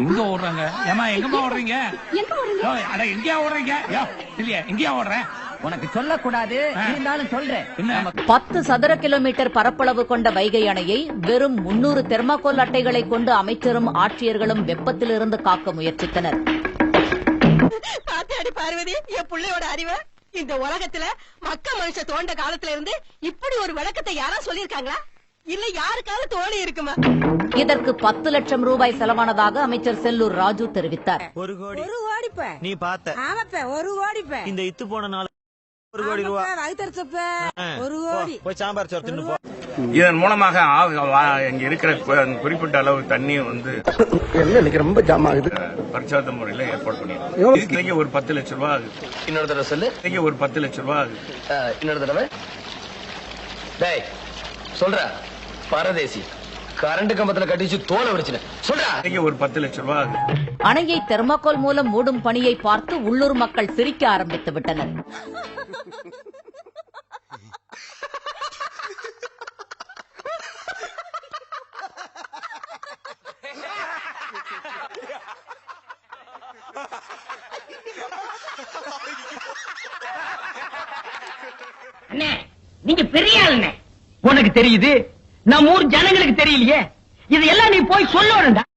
இங்க ஓடுறாங்க? ஏமா எங்கம்மா ஓடுறீங்க? எங்க ஓடுறீங்க? அட எங்கயா ஓடுறீங்க? இல்லையா எங்கயா ஓடுறேன் உனக்கு சொல்லக்கூடாது. இருந்தாலும் சொல்றேன். பத்து சதுர கிலோமீட்டர் பரப்பளவு கொண்ட வைகை அணையை வெறும் முன்னூறு தெர்மாக்கோல் அட்டைகளை கொண்டு அமைச்சரும் ஆட்சியர்களும் வெப்பத்திலிருந்து காக்க முயற்சித்தனர். பாத்தாடி பார்வதி என் பிள்ளையோட அறிவை. இந்த உலகத்துல மக்க மனுஷ தோண்ட காலத்துல இருந்து இப்படி ஒரு விளக்கத்தை யாரா சொல்லிருக்காங்களா இல்ல யாருக்காவது தோணி இருக்குமா? இதற்கு பத்து லட்சம் ரூபாய் செலவானதாக அமைச்சர் செல்லூர் ராஜு தெரிவித்தார். ஒரு கோடி. ஒரு கோடிப்ப நீ பார்த்த. ஆமாப்ப ஒரு கோடிப்ப இந்த இத்து போன நாள் ஒரு கோடி ரூபா. வகுத்தரிச்சப்ப ஆ, ஒரு கோடி. போய் சாம்பார் சோறு தின்னு போ இதன் மூலமாக இங்க இருக்கிற குறிப்பிட்ட அளவு தண்ணி வந்து என்ன இன்னைக்கு ரொம்ப ஜாம் ஆகுது. பரிச்சார்த்த முறையில ஏற்பாடு பண்ணிருக்கோம் ஒரு பத்து லட்சம் ரூபாய் ஆகுது. இன்னொரு தடவை சொல்லு. இதுக்கு ஒரு பத்து லட்சம் ரூபாய் ஆகுது. இன்னொரு தடவை. டேய் சொல்ற. பரதேசி. கரண்ட் கம்பத்துல கட்டிச்சு தோலை வடிச்சுன சொல்றா. ஒரு பத்து லட்சம் ரூபாய் அணையை தெர்மாக்கோல் மூலம் மூடும் பணியை பார்த்து உள்ளூர் மக்கள் சிரிக்க ஆரம்பித்து விட்டனர். அண்ணே நீங்க பெரிய ஆளுண்ணே. உனக்கு தெரியுது நம்ம ஊர் ஜனங்களுக்கு தெரியலையே. இதெல்லாம் நீ போய் சொல்ல வேண்டாம்